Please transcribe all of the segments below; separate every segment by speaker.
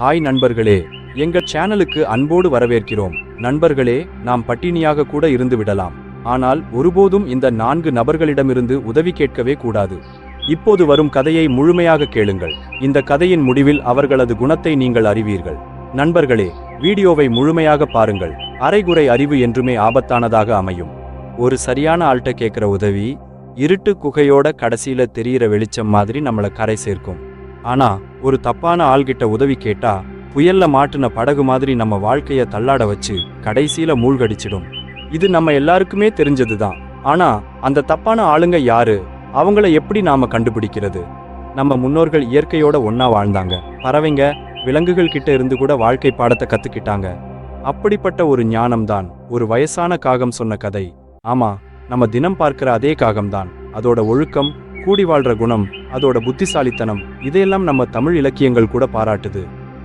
Speaker 1: Hi நண்பர்களே எங்கள் சேனலுக்கு அன்போடு வரவேற்கிறோம். நண்பர்களே நாம் பட்டினியாக கூட இருந்து விடலாம். ஆனால் ஒருபோதும் இந்த நான்கு நபர்களிடமிருந்து உதவி கேட்கவே கூடாது. இப்போது வரும் கதையை முழுமையாக கேளுங்கள். இந்த கதையின் முடிவில் அவர்களது குணத்தை நீங்கள் அறிவீர்கள். நண்பர்களே வீடியோவை முழுமையாக பாருங்கள். அரைகுறை அறிவு என்றுமே ஆபத்தானதாக அமையும். ஒரு சரியான ஆள்கிட்ட கேட்குற உதவி இருட்டு குகையோட கடைசியில தெரியிற வெளிச்சம் மாதிரி நம்மளை கரை சேர்க்கும். ஆனா ஒரு தப்பான ஆள்கிட்ட உதவி கேட்டா புயல்ல மாட்டின படகு மாதிரி நம்ம வாழ்க்கைய தள்ளாட வச்சு கடைசியில மூழ்கடிச்சிடும். இது நம்ம எல்லாருக்குமே தெரிஞ்சதுதான். ஆனா அந்த தப்பான ஆளுங்க யாரு? அவங்கள எப்படி நாம கண்டுபிடிக்கிறது? நம்ம முன்னோர்கள் இயற்கையோட ஒன்னா வாழ்ந்தாங்க. பறவைங்க விலங்குகள் கிட்ட இருந்து கூட வாழ்க்கை பாடத்தை கத்துக்கிட்டாங்க. அப்படிப்பட்ட ஒரு ஞானம்தான் ஒரு வயசான காகம் சொன்ன கதை. ஆமா நம்ம தினம் பார்க்கிற அதே காகம்தான். அதோட ஒழுக்கம் கூடி வாழ்ற குணம் அதோட புத்திசாலித்தனம் இதையெல்லாம் நம்ம தமிழ் இலக்கியங்கள் கூட பாராட்டுது.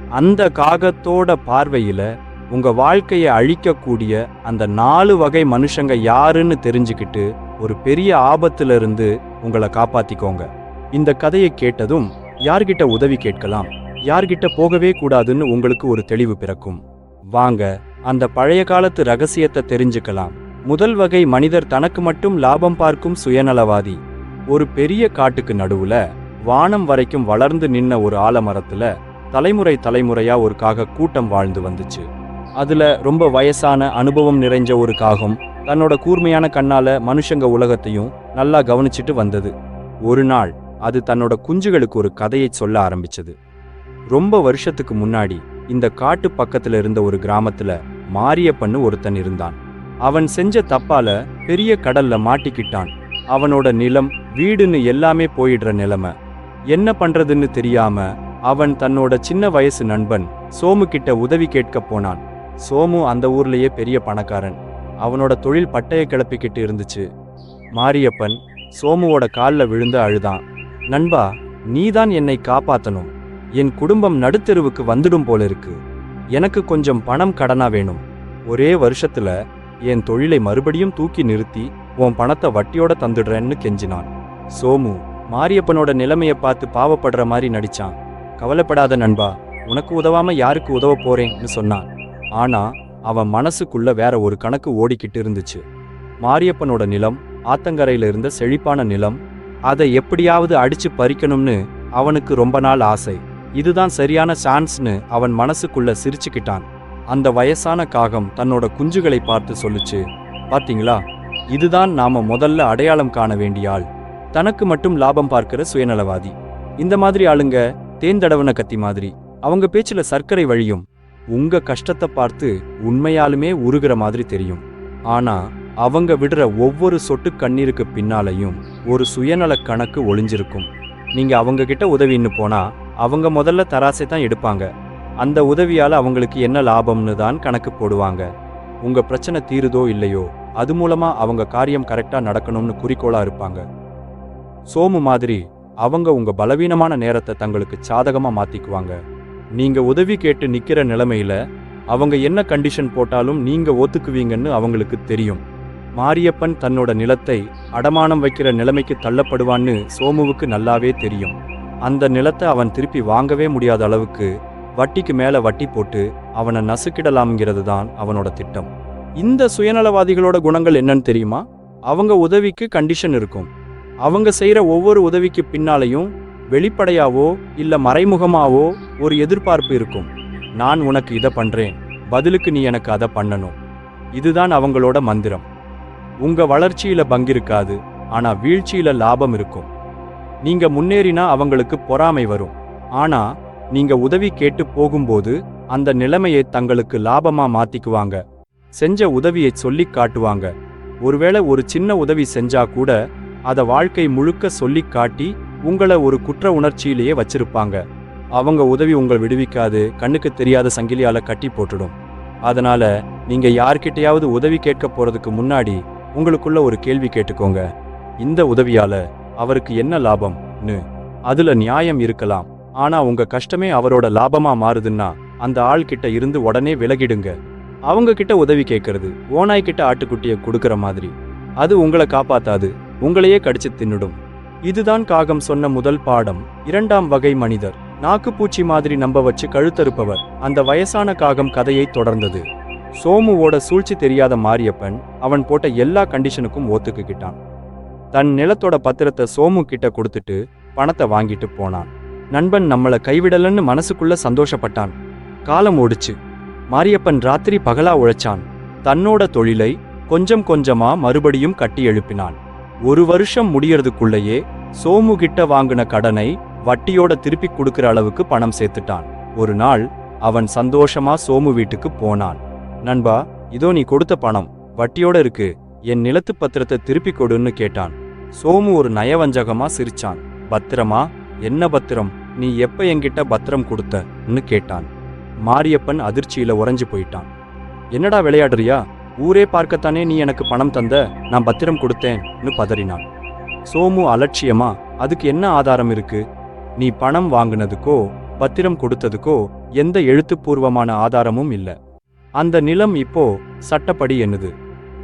Speaker 1: அந்த காகத்தோட பார்வையில உங்க வாழ்க்கையை அழிக்கக்கூடிய அந்த நாலு வகை மனுஷங்க யாருன்னு தெரிஞ்சுக்கிட்டு ஒரு பெரிய ஆபத்துல இருந்து உங்களை காப்பாத்திக்கோங்க. இந்த கதையை கேட்டதும் யார்கிட்ட உதவி கேட்கலாம் யார்கிட்ட போகவே கூடாதுன்னு உங்களுக்கு ஒரு தெளிவு பிறக்கும். வாங்க அந்த பழைய காலத்து ரகசியத்தை தெரிஞ்சுக்கலாம். முதல் வகை மனிதர் தனக்கு மட்டும் லாபம் பார்க்கும் சுயநலவாதி ஒரு பெரிய காட்டுக்கு நடுவுல வானம் வரைக்கும் வளர்ந்து நின்ன ஒரு ஆலமரத்துல தலைமுறை தலைமுறையா ஒரு காக கூட்டம் வாழ்ந்து வந்துச்சு. அதுல ரொம்ப வயசான அனுபவம் நிறைஞ்ச ஒரு காகம் தன்னோட கூர்மையான கண்ணால மனுஷங்க உலகத்தையும் நல்லா கவனிச்சிட்டு வந்தது. ஒரு நாள் அது தன்னோட குஞ்சுகளுக்கு ஒரு கதையை சொல்ல ஆரம்பிச்சது. ரொம்ப வருஷத்துக்கு முன்னாடி இந்த காட்டு பக்கத்துல இருந்த ஒரு கிராமத்துல மாரியப்பன்னு ஒருத்தன் இருந்தான். அவன் செஞ்ச தப்பால பெரிய கடல்ல மாட்டிக்கிட்டான். அவனோட நிலம் வீடுன்னு எல்லாமே போயிடுற நிலைமை. என்ன பண்றதுன்னு தெரியாம அவன் தன்னோட சின்ன வயசு நண்பன் சோமு கிட்ட உதவி கேட்க போனான். சோமு அந்த ஊர்லயே பெரிய பணக்காரன். அவனோட தொழில் பட்டைய கிளப்பிக்கிட்டு இருந்துச்சு. மாரியப்பன் சோமுவோட கால்ல விழுந்து அழுதான். நண்பா நீதான் என்னை காப்பாத்தணும். என் குடும்பம் நடுத்தெருவுக்கு வந்துடும் போல இருக்கு. எனக்கு கொஞ்சம் பணம் கடனா வேணும். ஒரே வருஷத்துல என் தொழிலை மறுபடியும் தூக்கி நிறுத்தி உன் பணத்தை வட்டியோட தந்துடுறேன்னு கெஞ்சினான். சோமு மாரியப்பனோட நிலைமைய பார்த்து பாவப்படுற மாதிரி நடிச்சான். கவலைப்படாத நண்பா உனக்கு உதவாம யாருக்கு உதவ போறேன்னு சொன்னான். ஆனா அவன் மனசுக்குள்ள வேற ஒரு கணக்கு ஓடிக்கிட்டு இருந்துச்சு. மாரியப்பனோட நிலம் ஆத்தங்கரையில இருந்த செழிப்பான நிலம் அதை எப்படியாவது அடிச்சு பறிக்கணும்னு அவனுக்கு ரொம்ப நாள் ஆசை. இதுதான் சரியான சான்ஸ்னு அவன் மனசுக்குள்ள சிரிச்சுக்கிட்டான். அந்த வயசான காகம் தன்னோட குஞ்சுகளை பார்த்து சொல்லுச்சு பாத்தீங்களா? இதுதான் நாம முதல்ல அடையாளம் காண வேண்டிய ஆள். தனக்கு மட்டும் லாபம் பார்க்கிற சுயநலவாதி. இந்த மாதிரி ஆளுங்க தேந்தடவன கத்தி மாதிரி. அவங்க பேச்சுல சர்க்கரை வழியும். உங்க கஷ்டத்தை பார்த்து உண்மையாலுமே உருகிற மாதிரி தெரியும். ஆனா அவங்க விடுற ஒவ்வொரு சொட்டு கண்ணீருக்கு பின்னாலையும் ஒரு சுயநல கணக்கு ஒளிஞ்சிருக்கும். நீங்க அவங்க கிட்ட உதவின்னு போனா அவங்க முதல்ல தராசை தான் எடுப்பாங்க. அந்த உதவியால் அவங்களுக்கு என்ன லாபம்னு தான் கணக்கு போடுவாங்க. உங்க பிரச்சனை தீருதோ இல்லையோ அது மூலமா அவங்க காரியம் கரெக்டா நடக்கணும்னு குறிக்கோளா இருப்பாங்க. சோமு மாதிரி அவங்க உங்க பலவீனமான நேரத்தை தங்களுக்கு சாதகமா மாத்திக்குவாங்க. நீங்க உதவி கேட்டு நிக்கிற நிலைமையில அவங்க என்ன கண்டிஷன் போட்டாலும் நீங்க ஒத்துக்குவீங்கன்னு அவங்களுக்கு தெரியும். மாரியப்பன் தன்னோட நிலத்தை அடமானம் வைக்கிற நிலைமைக்கு தள்ளப்படுவான்னு சோமுவுக்கு நல்லாவே தெரியும். அந்த நிலத்தை அவன் திருப்பி வாங்கவே முடியாத அளவுக்கு வட்டிக்கு மேல வட்டி போட்டு அவனை நசுக்கிடலாம்ங்கிறது தான் அவனோட திட்டம். இந்த சுயநலவாதிகளோட குணங்கள் என்னன்னு தெரியுமா? அவங்க உதவிக்கு கண்டிஷன் இருக்கும். அவங்க செய்கிற ஒவ்வொரு உதவிக்கு பின்னாலையும் வெளிப்படையாவோ இல்லை மறைமுகமாவோ ஒரு எதிர்பார்ப்பு இருக்கும். நான் உனக்கு இதை பண்ணுறேன் பதிலுக்கு நீ எனக்கு அதை பண்ணணும். இதுதான் அவங்களோட மந்திரம். உங்க வளர்ச்சியில பங்கிருக்காது ஆனா வீழ்ச்சியில லாபம் இருக்கும். நீங்க முன்னேறினா அவங்களுக்கு பொறாமை வரும். ஆனா நீங்க உதவி கேட்டு போகும்போது அந்த நிலைமையை தங்களுக்கு லாபமா மாத்திக்குவாங்க. செஞ்ச உதவியை சொல்லி காட்டுவாங்க. ஒருவேளை ஒரு சின்ன உதவி செஞ்சா கூட அதை வாழ்க்கை முழுக்க சொல்லி காட்டி உங்களை ஒரு குற்ற உணர்ச்சியிலேயே வச்சிருப்பாங்க. அவங்க உதவி உங்களை விடுவிக்காது கண்ணுக்கு தெரியாத சங்கிலியால கட்டி போட்டுடும். அதனால நீங்க யார்கிட்டயாவது உதவி கேட்க போறதுக்கு முன்னாடி உங்களுக்குள்ள ஒரு கேள்வி கேட்டுக்கோங்க. இந்த உதவியால அவருக்கு என்ன லாபம்னு. அதுல நியாயம் இருக்கலாம். ஆனா உங்க கஷ்டமே அவரோட லாபமா மாறுதுன்னா அந்த ஆள் கிட்ட இருந்து உடனே விலகிடுங்க. அவங்க கிட்ட உதவி கேட்கறது ஓனாய் கிட்ட ஆட்டுக்குட்டியை கொடுக்கற மாதிரி. அது உங்களை காப்பாத்தாது. உங்களையே கடிச்சு தின்னுடும். இதுதான் காகம் சொன்ன முதல் பாடம். இரண்டாம் வகை மனிதர். நாக்குப்பூச்சி மாதிரி நம்ப வச்சு கழுத்தறுப்பவர். அந்த வயசான காகம் கதையை தொடர்ந்தது. சோமுவோட சூழ்ச்சி தெரியாத மாரியப்பன் அவன் போட்ட எல்லா கண்டிஷனுக்கும் ஒத்துக்கிட்டான் தன் நிலத்தோட பத்திரத்தை சோமு கிட்ட கொடுத்துட்டு பணத்தை வாங்கிட்டு போனான். நண்பன் நம்மள கைவிடலன்னு மனசுக்குள்ள சந்தோஷப்பட்டான். காலம் ஓடிச்சு. மாரியப்பன் ராத்திரி பகலா உழைச்சான். தன்னோட தொழிலை கொஞ்சம் கொஞ்சமா மறுபடியும் கட்டி எழுப்பினான். ஒரு வருஷம் முடியறதுக்குள்ளேயே சோமு கிட்ட வாங்கின கடனை வட்டியோட திருப்பி கொடுக்கிற அளவுக்கு பணம் சேர்த்துட்டான். ஒரு நாள் அவன் சந்தோஷமா சோமு வீட்டுக்கு போனான். நண்பா இதோ நீ கொடுத்த பணம். வட்டியோட இருக்கு. என் நிலத்து பத்திரத்தை திருப்பி கொடுன்னு கேட்டான். சோமு ஒரு நயவஞ்சகமா சிரிச்சான். பத்திரமா? என்ன பத்திரம்? நீ எப்ப என்கிட்ட பத்திரம் கொடுத்தன்னு கேட்டான். மாரியப்பன் அதிர்ச்சியில உறைஞ்சு போயிட்டான். என்னடா விளையாடுறியா? ஊரே பார்க்கத்தானே நீ எனக்கு பணம் தந்த? நான் பத்திரம் கொடுத்தேன்னு பதறினான். சோமு அலட்சியமா அதுக்கு என்ன ஆதாரம் இருக்கு? நீ பணம் வாங்குனதுக்கோ பத்திரம் கொடுத்ததுக்கோ எந்த எழுத்துப்பூர்வமான ஆதாரமும் இல்லை. அந்த நிலம் இப்போ சட்டப்படி என்னது?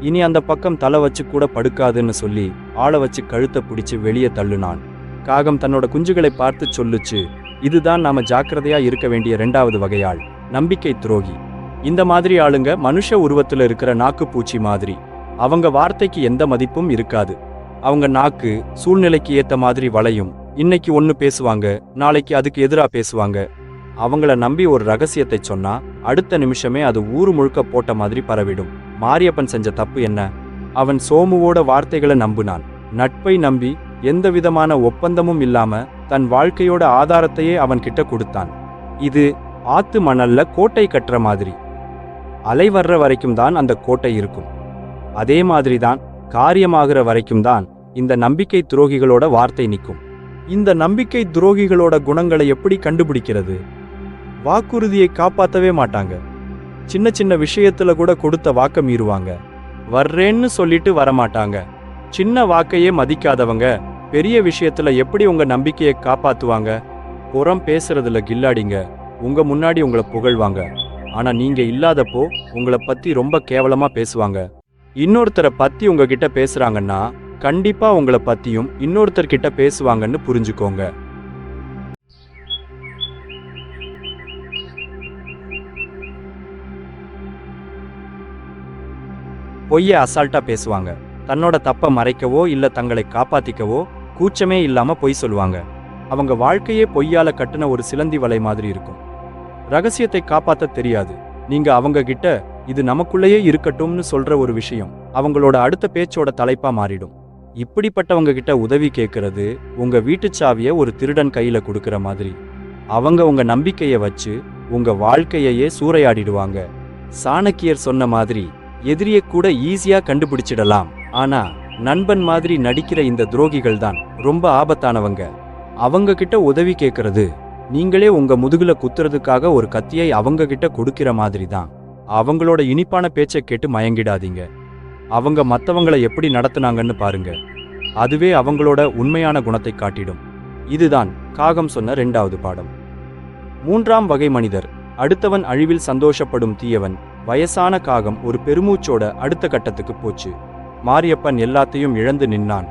Speaker 1: இனி அந்த பக்கம் தலை வச்சு கூட படுக்காதுன்னு சொல்லி ஆளை வச்சு கழுத்தை பிடிச்சு வெளியே தள்ளுனான். காகம் தன்னோட குஞ்சுகளை பார்த்து சொல்லுச்சு இதுதான் நாம ஜாக்கிரதையா இருக்க வேண்டிய ரெண்டாவது வகையாள் நம்பிக்கை துரோகி. இந்த மாதிரி ஆளுங்க மனுஷ உருவத்தில் இருக்கிற நாக்குப்பூச்சி மாதிரி. அவங்க வார்த்தைக்கு எந்த மதிப்பும் இருக்காது. அவங்க நாக்கு சூழ்நிலைக்கு ஏத்த மாதிரி வளையும். இன்னைக்கு ஒன்று பேசுவாங்க நாளைக்கு அதுக்கு எதிராக பேசுவாங்க. அவங்கள நம்பி ஒரு ரகசியத்தை சொன்னா அடுத்த நிமிஷமே அது ஊர் முழுக்க போட்ட மாதிரி பரவிடும். மாரியப்பன் செஞ்ச தப்பு என்ன? அவன் சோமுவோட வார்த்தைகளை நம்பினான். நட்பை நம்பி எந்த விதமான ஒப்பந்தமும் இல்லாம தன் வாழ்க்கையோட ஆதாரத்தையே அவன் கிட்ட கொடுத்தான். இது ஆத்து மணல்ல கோட்டை கட்டுற மாதிரி. அலை வர்ற வரைக்கும் தான் அந்த கோட்டை இருக்கும். அதே மாதிரி தான் காரியமாகிற வரைக்கும் தான் இந்த நம்பிக்கை துரோகிகளோட வார்த்தை நிற்கும். இந்த நம்பிக்கை துரோகிகளோட குணங்களை எப்படி கண்டுபிடிக்கிறது? வாக்குறுதியை காப்பாற்றவே மாட்டாங்க. சின்ன சின்ன விஷயத்துல கூட கொடுத்த வாக்க மீறுவாங்க. வர்றேன்னு சொல்லிட்டு வரமாட்டாங்க. சின்ன வாக்கையே மதிக்காதவங்க பெரிய விஷயத்துல எப்படி உங்க நம்பிக்கையை காப்பாத்துவாங்க? புறம் பேசுறதுல கில்லாடிங்க. உங்க முன்னாடி உங்களை புகழ்வாங்க. ஆனால் நீங்கள் இல்லாதப்போ உங்களை பற்றி ரொம்ப கேவலமாக பேசுவாங்க. இன்னொருத்தரை பற்றி உங்ககிட்ட பேசுகிறாங்கன்னா கண்டிப்பாக உங்களை பற்றியும் இன்னொருத்தர்கிட்ட பேசுவாங்கன்னு புரிஞ்சுக்கோங்க. பொய்யை அசால்ட்டாக பேசுவாங்க. தன்னோட தப்பை மறைக்கவோ இல்லை தங்களை காப்பாற்றிக்கவோ கூச்சமே இல்லாமல் பொய் சொல்லுவாங்க. அவங்க வாழ்க்கையே பொய்யால் கட்டின ஒரு சிலந்தி வலை மாதிரி இருக்கும். ரகசியத்தை காப்பாத்த தெரியாது. நீங்க அவங்க கிட்ட இது நமக்குள்ளேயே இருக்கட்டும்னு சொல்ற ஒரு விஷயம் அவங்களோட அடுத்த பேச்சோட தலைப்பா மாறிடும். இப்படிப்பட்டவங்க கிட்ட உதவி கேட்கறது உங்க வீட்டுச் சாவிய ஒரு திருடன் கையில கொடுக்கற மாதிரி. அவங்க உங்க நம்பிக்கையை வச்சு உங்க வாழ்க்கையையே சூறையாடிடுவாங்க. சாணக்கியர் சொன்ன மாதிரி எதிரியை கூட ஈஸியா கண்டுபிடிச்சிடலாம். ஆனா நண்பன் மாதிரி நடிக்கிற இந்த துரோகிகள் தான் ரொம்ப ஆபத்தானவங்க. அவங்க கிட்ட உதவி கேட்கறது நீங்களே உங்க முதுகுல குத்துறதுக்காக ஒரு கத்தியை அவங்க கிட்ட கொடுக்கிற மாதிரி தான் அவங்களோட இனிப்பான பேச்சை கேட்டு மயங்கிடாதீங்க. அவங்க மற்றவங்களை எப்படி நடத்துனாங்கன்னு பாருங்க. அதுவே அவங்களோட உண்மையான குணத்தை காட்டிடும். இதுதான் காகம் சொன்ன ரெண்டாவது பாடம். மூன்றாம் வகை மனிதர். அடுத்தவன் அழிவில் சந்தோஷப்படும் தீயவன். வயசான காகம் ஒரு பெருமூச்சோட அடுத்த கட்டத்துக்கு போச்சு. மாரியப்பன் எல்லாத்தையும் இழந்து நின்னான்.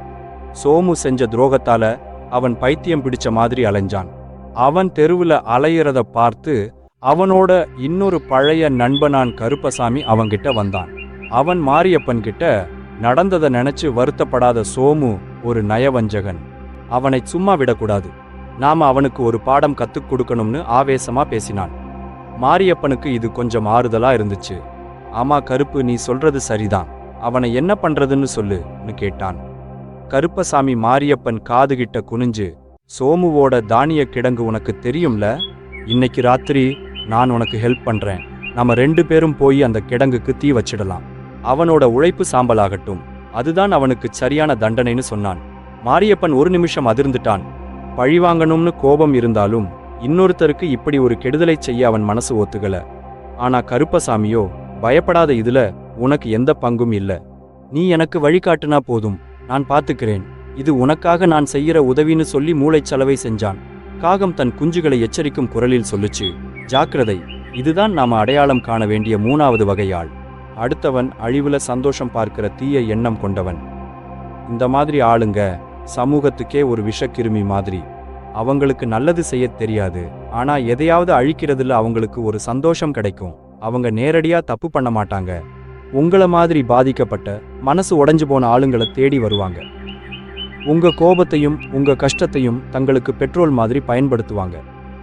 Speaker 1: சோமு செஞ்ச துரோகத்தால அவன் பைத்தியம் பிடிச்ச மாதிரி அலைஞ்சான். அவன் தெருவில் அலையிறத பார்த்து அவனோட இன்னொரு பழைய நண்பனான் கருப்பசாமி அவன்கிட்ட வந்தான். அவன் மாரியப்பன் கிட்ட நடந்ததை நினைச்சு வருத்தப்படாத சோமு ஒரு நயவஞ்சகன். அவனை சும்மா விடக்கூடாது. நாம அவனுக்கு ஒரு பாடம் கத்துக் கொடுக்கணும்னு ஆவேசமா பேசினான். மாரியப்பனுக்கு இது கொஞ்சம் ஆறுதலா இருந்துச்சு. ஆமா கருப்பு நீ சொல்றது சரிதான். அவனை என்ன பண்றதுன்னு சொல்லுன்னு கேட்டான். கருப்பசாமி மாரியப்பன் காதுகிட்ட குனிஞ்சு சோமுவோட தானிய கிடங்கு உனக்கு தெரியும்ல? இன்னைக்கு ராத்திரி நான் உனக்கு ஹெல்ப் பண்றேன். நாம ரெண்டு பேரும் போய் அந்த கிடங்குக்கு தீ வச்சிடலாம். அவனோட உழைப்பு சாம்பலாகட்டும். அதுதான் அவனுக்கு சரியான தண்டனைன்னு சொன்னான். மாரியப்பன் ஒரு நிமிஷம் அதிர்ந்துட்டான். பழிவாங்கணும்னு கோபம் இருந்தாலும் இன்னொருத்தருக்கு இப்படி ஒரு கெடுதலை செய்ய அவன் மனசு ஒத்துக்கல. ஆனா கருப்பசாமியோ பயப்படாத இதுல உனக்கு எந்த பங்கும் இல்ல. நீ எனக்கு வழிகாட்டுனா போதும். நான் பார்த்துக்கிறேன். இது உனக்காக நான் செய்யற உதவின்னு சொல்லி மூளைச்சலவை செஞ்சான். காகம் தன் குஞ்சுகளை எச்சரிக்கும் குரலில் சொல்லுச்சு ஜாக்கிரதை இதுதான் நாம அடையாளம் காண வேண்டிய மூணாவது வகையாள். அடுத்தவன் அழிவுல சந்தோஷம் பார்க்கிற தீய எண்ணம் கொண்டவன். இந்த மாதிரி ஆளுங்க சமூகத்துக்கே ஒரு விஷக்கிருமி மாதிரி. அவங்களுக்கு நல்லது செய்ய தெரியாது. ஆனா எதையாவது அழிக்கிறதுல அவங்களுக்கு ஒரு சந்தோஷம் கிடைக்கும். அவங்க நேரடியா தப்பு பண்ண மாட்டாங்க. உங்கள மாதிரி பாதிக்கப்பட்ட மனசு உடைஞ்சு போன ஆளுங்களை தேடி வருவாங்க. உங்க கோபத்தையும் உங்க கஷ்டத்தையும் தங்களுக்கு பெட்ரோல் மாதிரி பயன்படுத்துவாங்க.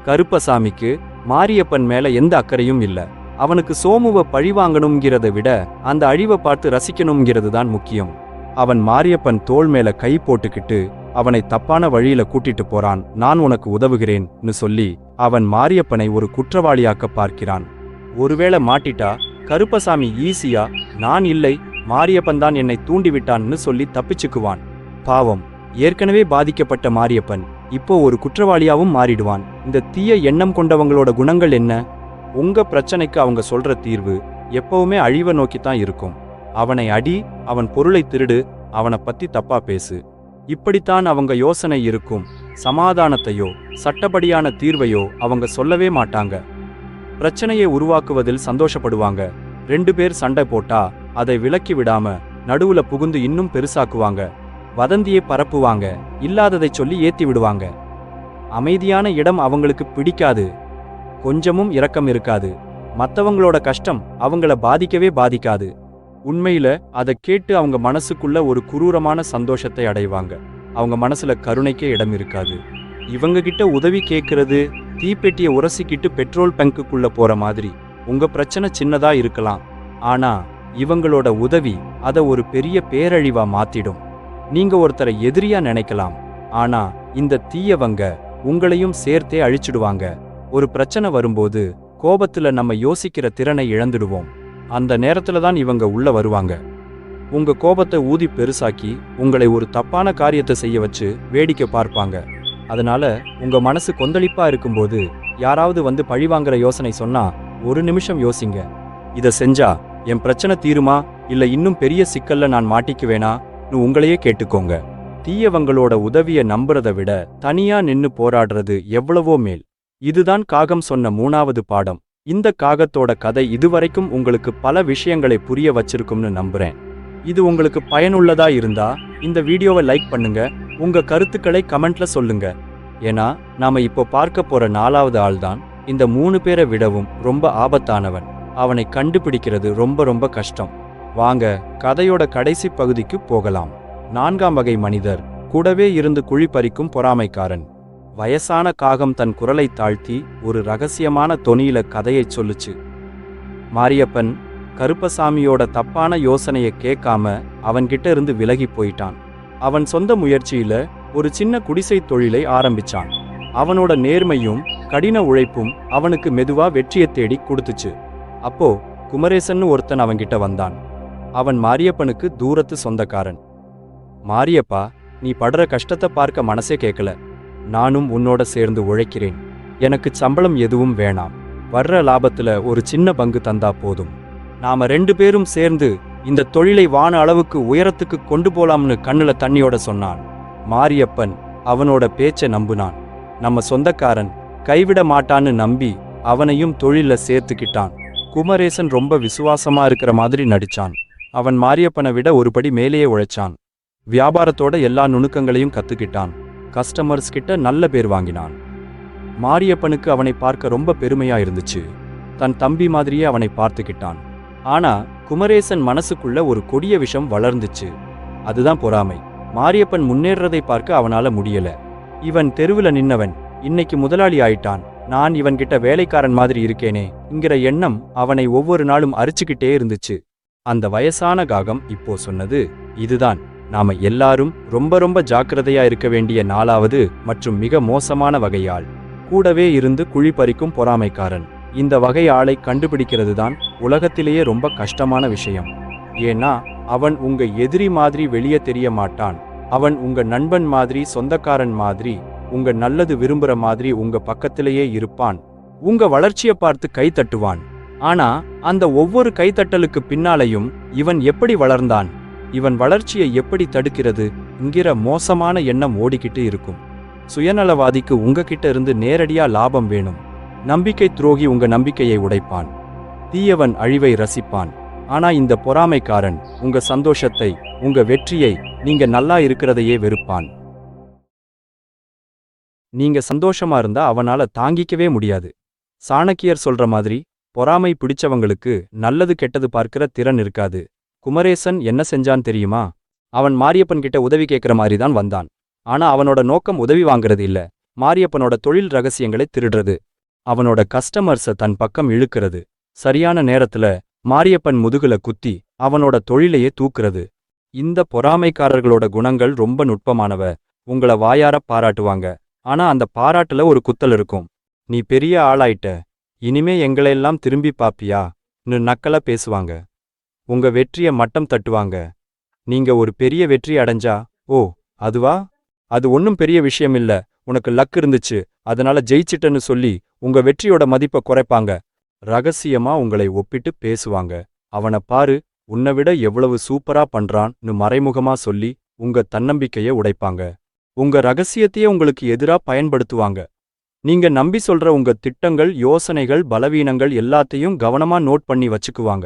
Speaker 1: கருப்பசாமிக்கு மாரியப்பன் மேல எந்த அக்கறையும் இல்ல. அவனுக்கு சோமுவ பழிவாங்கணுங்கிறத விட அந்த அழிவை பார்த்து ரசிக்கணுங்கிறது தான் முக்கியம். அவன் மாரியப்பன் தோள் மேல கை போட்டுக்கிட்டு அவனை தப்பான வழியில கூட்டிட்டு போறான் நான் உனக்கு உதவுகிறேன்னு சொல்லி அவன் மாரியப்பனை ஒரு குற்றவாளியாக்க பார்க்கிறான். ஒருவேளை மாட்டிட்டா கருப்பசாமி ஈஸியா நான் இல்லை மாரியப்பன் தான் என்னை தூண்டிவிட்டான்னு சொல்லி தப்பிச்சுக்குவான். பாவம். ஏற்கனவே பாதிக்கப்பட்ட மாரியப்பன் இப்போ ஒரு குற்றவாளியாவும் மாறிடுவான். இந்த தீய எண்ணம் கொண்டவங்களோட குணங்கள் என்ன? உங்க பிரச்சனைக்கு அவங்க சொல்ற தீர்வு எப்பவுமே அழிவை நோக்கி தான் இருக்கும். அவனை அடி அவன் பொருளை திருடு அவனை பத்தி தப்பா பேசு. இப்படித்தான் அவங்க யோசனை இருக்கும். சமாதானத்தையோ சட்டப்படியான தீர்வையோ அவங்க சொல்லவே மாட்டாங்க. பிரச்சனையை உருவாக்குவதில் சந்தோஷப்படுவாங்க. ரெண்டு பேர் சண்டை போட்டா அதை விலக்கி விடாம நடுவுல புகுந்து இன்னும் பெருசாக்குவாங்க. வதந்தியை பரப்புவாங்க. இல்லாததை சொல்லி ஏத்தி விடுவாங்க அமைதியான இடம் அவங்களுக்கு பிடிக்காது. கொஞ்சமும் இரக்கம் இருக்காது. மற்றவங்களோட கஷ்டம் அவங்கள பாதிக்கவே பாதிக்காது. உண்மையில அதை கேட்டு அவங்க மனசுக்குள்ள ஒரு குரூரமான சந்தோஷத்தை அடைவாங்க. அவங்க மனசுல கருணைக்கே இடம் இருக்காது. இவங்க கிட்ட உதவி கேட்கறது தீப்பெட்டியை உரசிக்கிட்டு பெட்ரோல் பங்குக்குள்ள போற மாதிரி. உங்க பிரச்சனை சின்னதா இருக்கலாம். ஆனா இவங்களோட உதவி அதை ஒரு பெரிய பேரழிவா மாத்திடும். நீங்க ஒருத்தரை எதிரியா நினைக்கலாம். ஆனா இந்த தீயவங்க உங்களையும் சேர்த்தே அழிச்சிடுவாங்க. ஒரு பிரச்சனை வரும்போது கோபத்துல நம்ம யோசிக்கிற திறனை இழந்துடுவோம். அந்த நேரத்துல தான் இவங்க உள்ள வருவாங்க. உங்க கோபத்தை ஊதி பெருசாக்கி உங்களை ஒரு தப்பான காரியத்தை செய்ய வச்சு வேடிக்கை பார்ப்பாங்க. அதனால உங்க மனசு கொந்தளிப்பா இருக்கும்போது யாராவது வந்து பழிவாங்குற யோசனை சொன்னா ஒரு நிமிஷம் யோசிங்க. இதை செஞ்சா என் பிரச்சனை தீருமா? இல்ல இன்னும் பெரிய சிக்கல்ல நான் மாட்டிக்குவேனா? உங்களையே கேட்டுக்கோங்க. தீயவங்களோட உதவிய நம்புறத விட தனியா நின்னு போராடுறது எவ்வளவோ மேல். இதுதான் காகம் சொன்ன மூணாவது பாடம். இந்த காகத்தோட கதை இதுவரைக்கும் உங்களுக்கு பல விஷயங்களை புரிய வச்சிருக்கும்னு நம்புறேன். இது உங்களுக்கு பயனுள்ளதா இருந்தா இந்த வீடியோவை லைக் பண்ணுங்க. உங்க கருத்துக்களை கமெண்ட்ல சொல்லுங்க. ஏன்னா நாம இப்போ பார்க்க போற நாலாவது ஆள்தான் இந்த மூணு பேரை விடவும் ரொம்ப ஆபத்தானவன். அவனை கண்டுபிடிக்கிறது ரொம்ப ரொம்ப கஷ்டம். வாங்க கதையோட கடைசி பகுதிக்கு போகலாம். நான்காம் வகை மனிதர் கூடவே இருந்து குழி பறிக்கும் பொறாமைக்காரன். வயசான காகம் தன் குரலை தாழ்த்தி ஒரு ரகசியமான தொனியில கதையைச் சொல்லுச்சு. மாரியப்பன் கருப்பசாமியோட தப்பான யோசனையை கேட்காம அவன்கிட்ட இருந்து விலகி போயிட்டான். அவன் சொந்த முயற்சியில ஒரு சின்ன குடிசை தொழிலை ஆரம்பிச்சான். அவனோட நேர்மையும் கடின உழைப்பும் அவனுக்கு மெதுவா வெற்றியை தேடி கொடுத்துச்சு. அப்போ குமரேசன்னு ஒருத்தன் அவன்கிட்ட வந்தான். அவன் மாரியப்பனுக்கு தூரத்து சொந்தக்காரன். மாரியப்பா நீ படுற கஷ்டத்தை பார்க்க மனசே கேட்கல நானும் உன்னோட சேர்ந்து உழைக்கிறேன். எனக்கு சம்பளம் எதுவும் வேணாம். வர்ற லாபத்துல ஒரு சின்ன பங்கு தந்தா போதும். நாம ரெண்டு பேரும் சேர்ந்து இந்த தொழிலை வான அளவுக்கு உயரத்துக்கு கொண்டு போலாம்னு கண்ணுல தண்ணியோட சொன்னான். மாரியப்பன் அவனோட பேச்ச நம்புனான். நம்ம சொந்தக்காரன் கைவிட மாட்டான்னு நம்பி அவனையும் தொழில சேர்த்துக்கிட்டான். குமரேசன் ரொம்ப விசுவாசமா இருக்கிற மாதிரி நடிச்சான். அவன் மாரியப்பனை விட ஒருபடி மேலேயே உழைச்சான். வியாபாரத்தோட எல்லா நுணுக்கங்களையும் கத்துக்கிட்டான். கஸ்டமர்ஸ் கிட்ட நல்ல பேர் வாங்கினான். மாரியப்பனுக்கு அவனை பார்க்க ரொம்ப பெருமையா இருந்துச்சு. தன் தம்பி மாதிரியே அவனை பார்த்துக்கிட்டான். ஆனா குமரேசன் மனசுக்குள்ள ஒரு கொடிய விஷம் வளர்ந்துச்சு. அதுதான் பொறாமை. மாரியப்பன் முன்னேறதை பார்க்க அவனால முடியல. இவன் தெருவில் நின்னவன். இன்னைக்கு முதலாளி ஆயிட்டான். நான் இவன்கிட்ட வேலைக்காரன் மாதிரி இருக்கேனே என்கிற எண்ணம் அவனை ஒவ்வொரு நாளும் அரிச்சுக்கிட்டே இருந்துச்சு. அந்த வயசான காகம் இப்போ சொன்னது இதுதான். நாம எல்லாரும் ரொம்ப ரொம்ப ஜாக்கிரதையா இருக்க வேண்டிய நாலாவது மற்றும் மிக மோசமான வகையாள் கூடவே இருந்து குழி பறிக்கும் பொறாமைக்காரன். இந்த வகை ஆளை கண்டுபிடிக்கிறது தான் உலகத்திலேயே ரொம்ப கஷ்டமான விஷயம். ஏன்னா அவன் உங்க எதிரி மாதிரி வெளியே தெரிய மாட்டான். அவன் உங்க நண்பன் மாதிரி சொந்தக்காரன் மாதிரி உங்க நல்லது விரும்புற மாதிரி உங்க பக்கத்திலேயே இருப்பான். உங்க வளர்ச்சியை பார்த்து கை தட்டுவான். ஆனா அந்த ஒவ்வொரு கைத்தட்டலுக்கு பின்னாலையும் இவன் எப்படி வளர்ந்தான்? இவன் வளர்ச்சியை எப்படி தடுக்கிறது? என்கிற மோசமான எண்ணம் ஓடிக்கிட்டு இருக்கும். சுயநலவாதிக்கு உங்ககிட்ட இருந்து நேரடியா லாபம் வேணும். நம்பிக்கை துரோகி உங்க நம்பிக்கையை உடைப்பான். தீயவன் அழிவை ரசிப்பான். ஆனா இந்த பொறாமைக்காரன் உங்க சந்தோஷத்தை உங்க வெற்றியை நீங்க நல்லா இருக்கிறதையே வெறுப்பான். நீங்க சந்தோஷமா இருந்தா அவனால தாங்கிக்கவே முடியாது. சாணக்கியர் சொல்ற மாதிரி பொறாமை பிடிச்சவங்களுக்கு நல்லது கெட்டது பார்க்கிற திறன் இருக்காது. குமரேசன் என்ன செஞ்சான் தெரியுமா? அவன் மாரியப்பன் கிட்ட உதவி கேட்கிற மாதிரி தான் வந்தான். ஆனா அவனோட நோக்கம் உதவி வாங்குறது இல்ல. மாரியப்பனோட தொழில் ரகசியங்களை திருடுறது. அவனோட கஸ்டமர்ஸ தன் பக்கம் இழுக்கிறது. சரியான நேரத்துல மாரியப்பன் முதுகுல குத்தி அவனோட தொழிலையே தூக்குறது. இந்த பொறாமைக்காரர்களோட குணங்கள் ரொம்ப நுட்பமானவ. உங்கள வாயார பாராட்டுவாங்க. ஆனா அந்த பாராட்டுல ஒரு குத்தல் இருக்கும். நீ பெரிய ஆளாயிட்ட. இனிமே எங்களையெல்லாம் திரும்பி பாப்பியா? ன்னு நக்கலா பேசுவாங்க. உங்க வெற்றிய மட்டம் தட்டுவாங்க. நீங்க ஒரு பெரிய வெற்றி அடைஞ்சா ஓ அதுவா? அது ஒன்னும் பெரிய விஷயம் இல்ல உனக்கு லக் இருந்துச்சு. அதனால ஜெயிச்சிட்டன்னு சொல்லி உங்க வெற்றியோட மதிப்ப குறைப்பாங்க. ரகசியமா உங்களை ஒப்பிட்டு பேசுவாங்க. அவனை பாரு உன்னை விட எவ்வளவு சூப்பரா பண்றான்னு மறைமுகமா சொல்லி உங்க தன்னம்பிக்கைய உடைப்பாங்க. உங்க ரகசியத்தையே உங்களுக்கு எதிரா பயன்படுத்துவாங்க. நீங்க நம்பி சொல்ற உங்க திட்டங்கள் யோசனைகள் பலவீனங்கள் எல்லாத்தையும் கவனமா நோட் பண்ணி வச்சுக்குவாங்க.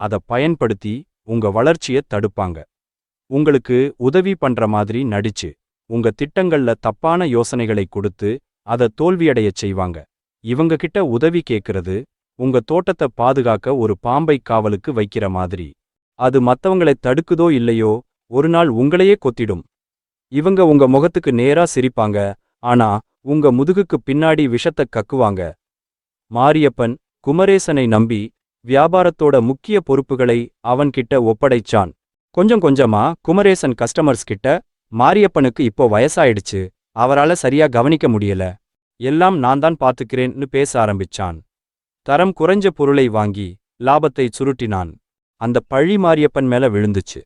Speaker 1: அத பயன்படுத்தி உங்க வளர்ச்சிய தடுப்பாங்க. உங்களுக்கு உதவி பண்ற மாதிரி நடிச்சு உங்க திட்டங்கள்ல தப்பான யோசனைகளை கொடுத்து அத தோல்வியடையச் செய்வாங்க. இவங்க கிட்ட உதவி கேக்குறது உங்க தோட்டத்தை பாதுகாக்க ஒரு பாம்பை காவலுக்கு வைக்கிற மாதிரி. அது மத்தவங்களை தடுக்குதோ இல்லையோ ஒரு நாள் உங்களையே கொத்திடும். இவங்க உங்க முகத்துக்கு நேரா சிரிப்பாங்க ஆனா உங்க முதுகுக்கு பின்னாடி விஷத்தை கக்குவாங்க. மாரியப்பன் குமரேசனை நம்பி வியாபாரத்தோட முக்கிய பொறுப்புகளை அவன்கிட்ட ஒப்படைச்சான். கொஞ்சம் கொஞ்சமா குமரேசன் கஸ்டமர்ஸ் கிட்ட மாரியப்பனுக்கு இப்போ வயசாயிடுச்சு அவரால சரியா கவனிக்க முடியல. எல்லாம் நான் தான் பாத்துக்கிறேன்னு பேச ஆரம்பிச்சான். தரம் குறைஞ்ச பொருளை வாங்கி லாபத்தை சுருட்டினான். அந்த பழி மாரியப்பன் மேல விழுந்துச்சு.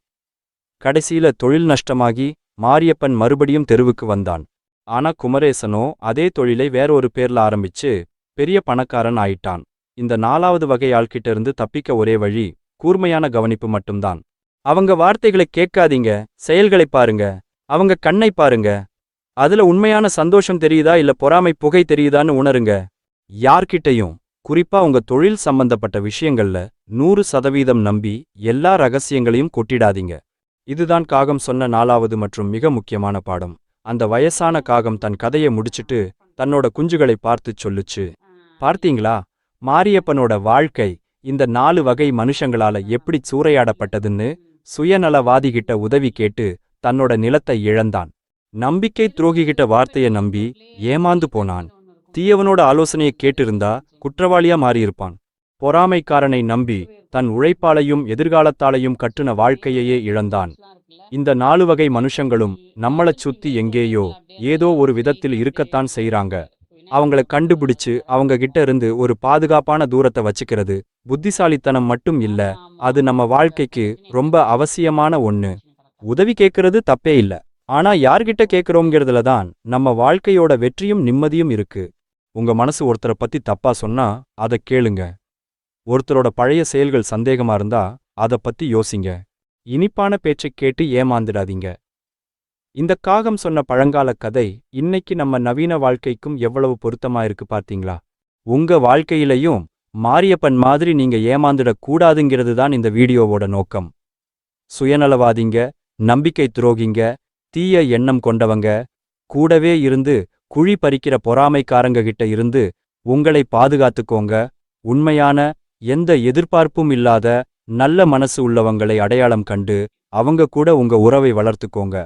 Speaker 1: கடைசியில தொழில் நஷ்டமாகி மாரியப்பன் மறுபடியும் தெருவுக்கு வந்தான். ஆனா குமரேசனோ அதே தொழிலை வேறொரு பேர்ல ஆரம்பிச்சு பெரிய பணக்காரன் ஆயிட்டான். இந்த நாலாவது வகை ஆள்கிட்ட இருந்து தப்பிக்க ஒரே வழி கூர்மையான கவனிப்பு மட்டும்தான். அவங்க வார்த்தைகளை கேட்காதீங்க செயல்களை பாருங்க அவங்க கண்ணை பாருங்க. அதுல உண்மையான சந்தோஷம் தெரியுதா இல்ல பொறாமை புகை தெரியுதான்னு உணருங்க. யார்கிட்டயும் குறிப்பா உங்க தொழில் சம்பந்தப்பட்ட விஷயங்கள்ல நூறு சதவீதம் நம்பி எல்லா ரகசியங்களையும் கொட்டிடாதீங்க. இதுதான் காகம் சொன்ன நாலாவது மற்றும் மிக முக்கியமான பாடம். அந்த வயசான காகம் தன் கதையை முடிச்சிட்டு தன்னோட குஞ்சுகளை பார்த்துச் சொல்லுச்சு. பார்த்தீங்களா? மாரியப்பனோட வாழ்க்கை இந்த நாலு வகை மனுஷங்களால எப்படி சூறையாடப்பட்டதுன்னு சுயநலவாதிகிட்ட உதவி கேட்டு தன்னோட நிலத்தை இழந்தான். நம்பிக்கை துரோகிகிட்ட வார்த்தைய நம்பி ஏமாந்து போனான். தீயவனோட ஆலோசனையை கேட்டிருந்தா குற்றவாளியா மாறியிருப்பான். பொறாமைக்காரனை நம்பி தன் உழைப்பாலையும் எதிர்காலத்தாலையும் கட்டுன வாழ்க்கையையே இழந்தான். இந்த நாலு வகை மனுஷங்களும் நம்மளச் சுத்தி எங்கேயோ ஏதோ ஒரு விதத்தில் இருக்கத்தான் செய்றாங்க. அவங்கள கண்டுபிடிச்சு அவங்க கிட்ட இருந்து ஒரு பாதுகாப்பான தூரத்தை வச்சுக்கிறது புத்திசாலித்தனம் மட்டும் இல்ல அது நம்ம வாழ்க்கைக்கு ரொம்ப அவசியமான ஒண்ணு. உதவி கேட்கறது தப்பே இல்ல. ஆனா யார்கிட்ட கேட்கிறோங்கிறதுல தான் நம்ம வாழ்க்கையோட வெற்றியும் நிம்மதியும் இருக்கு. உங்க மனசு ஒருத்தரை பத்தி தப்பா சொன்னா அதை கேளுங்க. ஒருத்தரோட பழைய செயல்கள் சந்தேகமா இருந்தா அதை பத்தி யோசிங்க. இனிப்பான பேச்சைக் கேட்டு ஏமாந்துடாதீங்க. இந்த காகம் சொன்ன பழங்கால கதை இன்னைக்கு நம்ம நவீன வாழ்க்கைக்கும் எவ்வளவு பொருத்தமா இருக்கு பார்த்தீங்களா? உங்க வாழ்க்கையிலையும் மாரியப்பன் மாதிரி நீங்க ஏமாந்துடக்கூடாதுங்கிறது தான் இந்த வீடியோவோட நோக்கம். சுயநலவாதிங்க நம்பிக்கை துரோகிங்க தீய எண்ணம் கொண்டவங்க கூடவே இருந்து குழி பறிக்கிற பொறாமைக்காரங்க கிட்ட இருந்து உங்களை பாதுகாத்துக்கோங்க. உண்மையான எந்த எதிர்பார்ப்பும் இல்லாத நல்ல மனசு உள்ளவங்களை அடையாளம் கண்டு அவங்க கூட உங்க உறவை வளர்த்துக்கோங்க.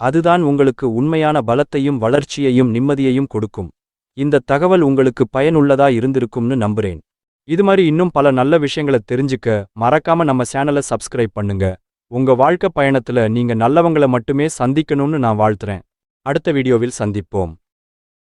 Speaker 1: அதுதான் உங்களுக்கு உண்மையான பலத்தையும் வளர்ச்சியையும் நிம்மதியையும் கொடுக்கும். இந்த தகவல் உங்களுக்கு பயனுள்ளதா இருந்திருக்கும்னு நம்புறேன். இது மாதிரி இன்னும் பல நல்ல விஷயங்களை தெரிஞ்சுக்க மறக்காம நம்ம சேனலை சப்ஸ்கிரைப் பண்ணுங்க. உங்க வாழ்க்கை பயணத்துல நீங்க நல்லவங்கள மட்டுமே சந்திக்கணும்னு நான் வாழ்த்துறேன். அடுத்த வீடியோவில் சந்திப்போம்.